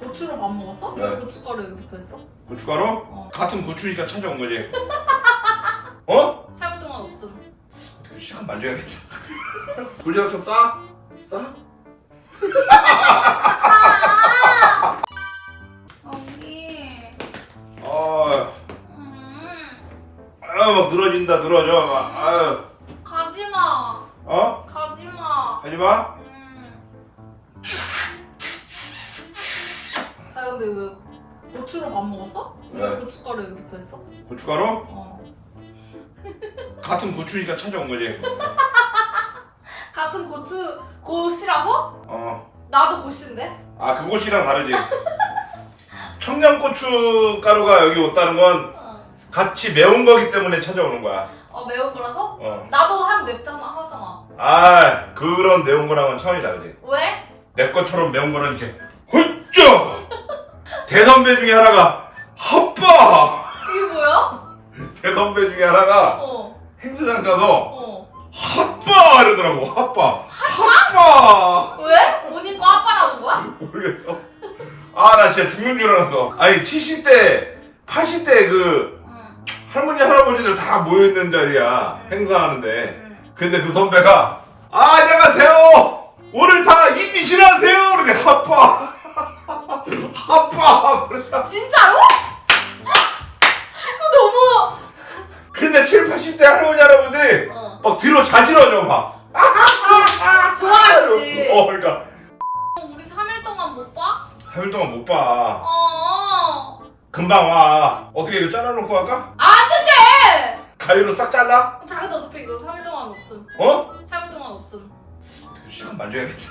고추로 밥 먹었어? 네. 왜 고춧가루 여기 붙어있어? 고춧가루? 어. 같은 고추니까 찾아온 거지. 어? 샤워 동안 없음 어떻게 시간 만져야겠다. 불닭 좀 싸? 싸? 여기 아, 음 아유 막 늘어진다 늘어져. 막, 아유, 가지마 어? 가지마 하지 마. 근데 왜 고추로 밥 먹었어? 왜 네. 고춧가루 여기 붙어 있어? 고춧가루? 어 같은 고추니까 찾아온 거지. 같은 고추 고씨라서? 어. 나도 고씨인데? 아, 그 고추랑 다르지. 청양고추 가루가 여기 왔다는 건 어, 같이 매운 거기 때문에 찾아오는 거야. 어 매운 거라서? 어. 나도 하면 맵잖아 하잖아 아, 그런 매운 거랑은 차원이 다르지. 왜? 내 것처럼 매운 거는 이렇게 훌쩍 대선배 중에 하나가 핫바 이게 뭐야? 대선배 중에 하나가 어 행사장 가서 어. 핫바 이러더라고 핫바 핫바 왜? 거 아빠라는 거야? 모르겠어 아 나 진짜 죽는 줄 알았어 아니 70대 80대 그 응. 할머니 할아버지들 다 모여있는 자리야 행사하는데 응. 근데 그 선배가 아 안녕하세요 오늘 다 임신하세요 그러더니 핫바 핫바 진짜로? 그거 너무 근데 7, 80대 할머니 할아버지들이 어. 막 뒤로 자지러져 막 좋아하지 어 그러니까 우리 3일 동안 못 봐? 3일 동안 못 봐. 어 금방 와. 어떻게 이거 잘라놓고 갈까? 안 되지! 가위로 싹 잘라? 자기도 어차피 이거 3일 동안 없음 어? 3일 동안 없음 시간 만져야겠다.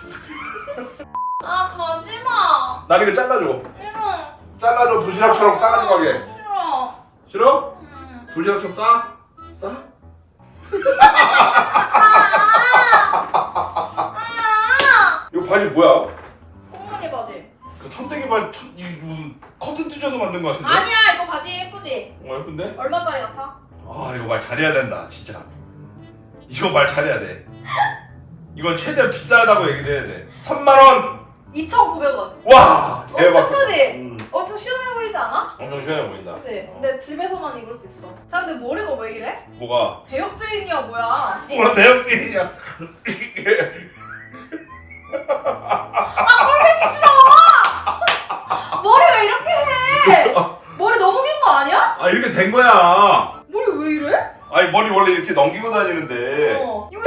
아 가지 마 나 이거 잘라줘. 싫어 잘라줘 도시락처럼 싸가지고 가게. 싫어 싫어? 음. 도시락처럼 싸? 싸? 아 이거 바지 뭐야? 꽁무니 바지 그 천대기 바지 천, 이 무슨 커튼 찢어서 만든 거 같은데? 아니야 이거 바지 예쁘지? 어 예쁜데? 얼마짜리 같아? 아 이거 말 잘해야 된다 진짜. 이거 말 잘해야 돼. 이건 최대한 비싸다고 얘기를 해야 돼. 3만 원. 2,900원 와 대박. 엄청 싸지? 음, 엄청 시원해 보이지 않아? 엄청 시원해 보인다. 그치? 어. 근데 집에서만 입을 수 있어 자 근데 머리가 왜 이래? 뭐가? 대역죄인이야 뭐야 뭐가 대형끼리냐? 머리 왜 이렇게 해? 머리 너무 긴 거 아니야? 아 이렇게 된 거야. 머리 왜 이래? 아니 머리 원래 이렇게 넘기고 다니는데. 어 이거?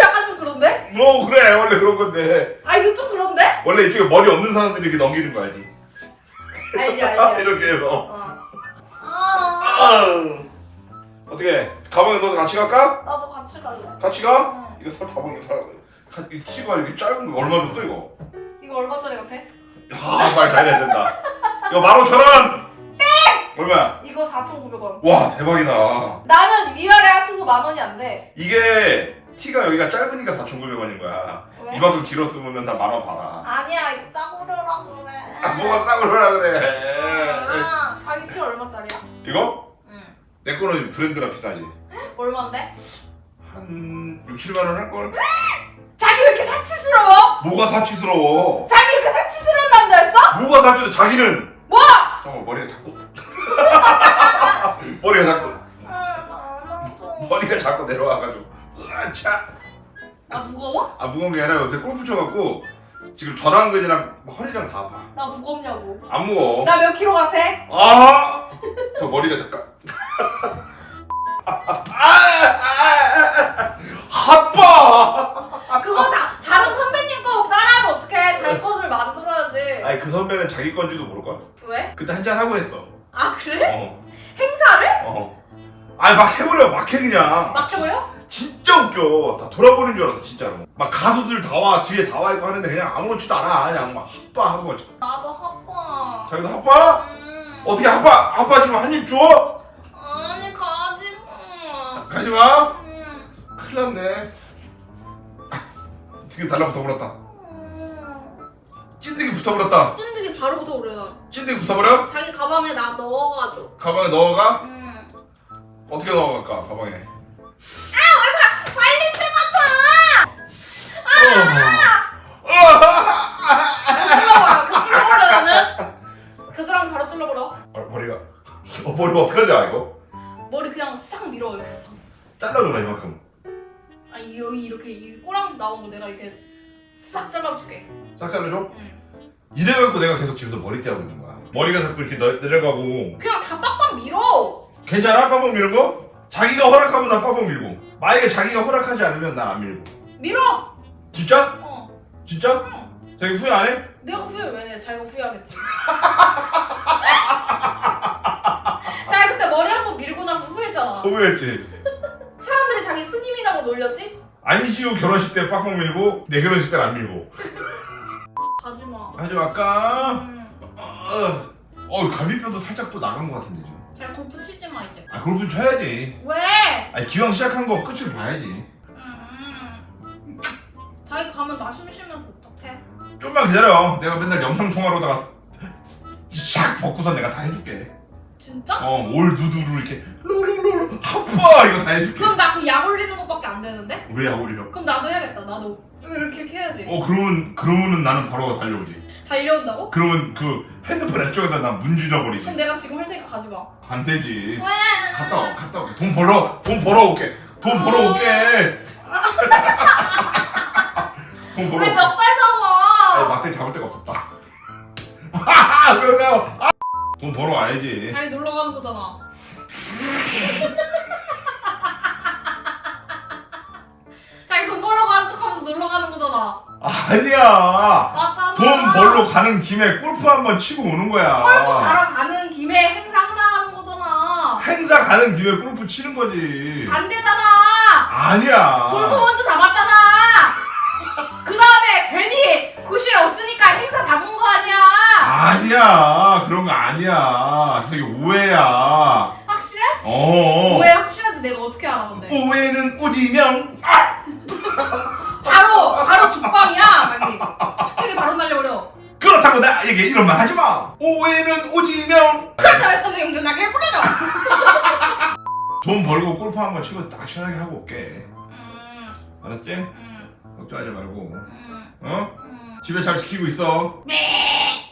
뭐 그래 원래 그런 건데. 아 이거 좀 그런데? 원래 이쪽에 머리 없는 사람들이 이렇게 넘기는 거 알지? 알지 알지 이렇게 해서. 어. 아 아우. 어떻게 가방에 넣어서 같이 갈까? 나도 같이 갈래 같이 가? 응. 이거 살 다봉이 사. 가- 이 치가 이렇게 짧은 거 얼마 줬어 이거? 이거 얼마짜리 같아? 야말 잘해야 된다. 이거 15,000원. 얼마야? 이거 4,900원 와 대박이다. 나는 위아래 합쳐서 만 원이 안 돼 이게 티가 여기가 짧으니까 4,900원인 거야. 왜? 이만큼 길었으면 다 만 원 받아. 아니야 이거 싸구려라 그래 아, 뭐가 싸구려라 그래. 아, 자기 티 얼마짜리야? 이거? 응 내 거는 브랜드라 비싸지. 얼만데? 한 6, 7만 원 할 걸? 자기 왜 이렇게 사치스러워? 뭐가 사치스러워? 자기 이렇게 사치스러운 남자였어? 뭐가 사치스러워? 자기는 뭐? 잠깐만 머리가 자꾸 머리가 자꾸 응, 머리가 자꾸 내려와가지고 으 아차 나 무거워? 아 무거운 게 아니라 요새 골프 쳐갖고 지금 전완근이랑 허리랑 다 아파 나 무겁냐고 안 무거워 나 몇 킬로 같아? 아! 저 머리가 잠깐 아! 아! 핫바! 그거 다 다른 선배님 거 따라하면 어떡해 자기 것을 만들어야지 아니 그 선배는 자기 건지도 모를걸 왜? 그때 한잔 하고 했어 아 그래? 어 행사를? 어. 아니 막 해버려 막 해 그냥 막혀버려? 진짜 웃겨 다 돌아보는 줄 알았어 진짜로 막 가수들 다 와 뒤에 다 와 있고 하는데 그냥 아무렇지도 않아 그냥 막 핫바 하고 나도 하빠 자기도 핫바? 음 어떻게 핫바 핫바 지금 한 입 줘? 아니 가지 마 가지 마 음. 큰일 났네 지금 달라붙어 버렸다 음. 찐득이 붙어 버렸다 찐득이 바로 붙어버려 찐득이 붙어 버려? 자기 가방에 나 넣어가지고 가방에 넣어가? 음. 어떻게 넣어갈까 가방에 같아 어. 어. 찔러버려 그 찔러버려 나는 더 버리면 어떡하냐 이거? 머리 그냥 싹 밀어 이렇게 싹. 잘라줘라 이만큼. 아 여기 이렇게 이 꼬랑 나온 거 내가 이렇게 싹 잘라줄게. 싹 잘라줘? 응. 이래갖고 내가 계속 집에서 머리 떼하고 있는 거야. 머리가 자꾸 이렇게 너- 내려가고 그냥 다 빡빡 밀어. 괜찮아? 빠방 미는 거? 자기가 허락하면 난 빠방 밀고 만약에 자기가 허락하지 않으면 난 안 밀고 밀어. 진짜? 어. 진짜? 응. 자기 후회 안 해? 내가 후회 왜 해? 자기가 후회하겠지. 자기 그때 머리 한 번 밀고 나서 후회했잖아. 후회했지 사람들이 자기 스님이라고 놀렸지? 안시우 결혼식 때 빠방 밀고 내 결혼식 때는 안 밀고 가지 마. 하지 말까? 음. 어, 어 갈비뼈도 살짝 또 나간 것 같은데 지금 잘 골프 치지 마 이제. 아 골프 쳐야지 왜? 아니 기왕 시작한 거 끝을 봐야지 음. 자기 가면 나 심심해서 어떡해? 좀만 기다려 내가 맨날 영상 통화로다가 샥 벗고서 내가 다 해줄게 진짜? 어 올 누두루 이렇게 룰루루루 하빠 이거 다 해줄게 그럼 나 그 약 올리는 것밖에 안 되는데? 왜 어울려? 그럼 나도 해야겠다. 나도 이렇게 이렇게 해야지. 어 그러면 그러면은 나는 바로 달려오지 달려온다고? 그러면 그 핸드폰 앱쪽에다 나 문질러 버리지 그럼 내가 지금 할 테니까 가지 마. 안 되지 왜? 갔다 와 갔다 올게 돈 벌어 돈 벌어 올게 돈 벌어 올게 돈 벌어 왜 올게 멱살 아니 잡아? 막대 잡을 데가 없었다 왜요 돈 벌어 와야지 자기 놀러 가는 거잖아. 자기 돈 벌러 가는 척하면서 놀러 가는 거잖아. 아니야 맞잖아. 돈 벌러 가는 김에 골프 한번 치고 오는 거야 가러 가는 김에 행사 하나 하는 거잖아. 행사 가는 김에 골프 치는 거지 반대잖아. 아니야 골프 먼저 잡았잖아. 구실 없으니까 행사 잡은 거 아니야. 아니야 그런 거 아니야 저기 오해야 확실해? 어왜 확실한지 내가 어떻게 알아 근데? 오해는 오지명 아! 바로 바로 죽방이야 자기. 축하게 바로 날려버려. 그렇다고 나에게 이런 말 하지 마 오해는 오지명 그렇다고 해서 용준하게 뿌려줘. 돈 벌고 골프 한 번 치고 딱 시원하게 하고 올게 음, 알았지? 음, 걱정하지 말고 음, 어? 음. 집에 잘 지키고 있어 네.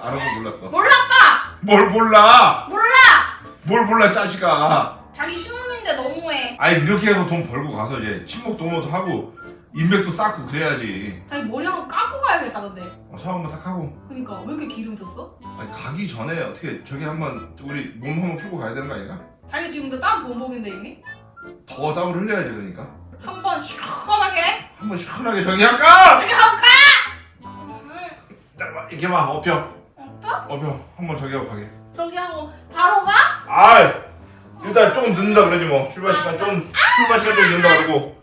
알았어 몰랐어 몰랐다. 뭘 몰라 몰라. 뭘 몰라 짜식아 자기 신혼인데 너무해. 아니 이렇게 해서 돈 벌고 가서 이제 친목 도모도 하고 인맥도 쌓고 그래야지 자기 머리 한번 감고 가야겠다 근데. 어, 샤워 한번 싹 하고 그러니까 왜 이렇게 기름졌어? 아니 가기 전에 어떻게 저기 한번 우리 몸 한번 풀고 가야 되는 거 아닌가? 자기 지금도 땀 범벅인데 이미? 더 땀을 흘려야지 그러니까 한 번 시원하게. 한번 시원하게 저기 할까? 저기 하고 가. 음, 잠깐만 이렇게 봐 업혀 오빠? 업혀 한번 저기 하고 가게 저기 하고 바로 가? 아 일단 조금 늦는다 그러지 뭐 출발 시간 좀 출발 시간 좀 늦는다 그러고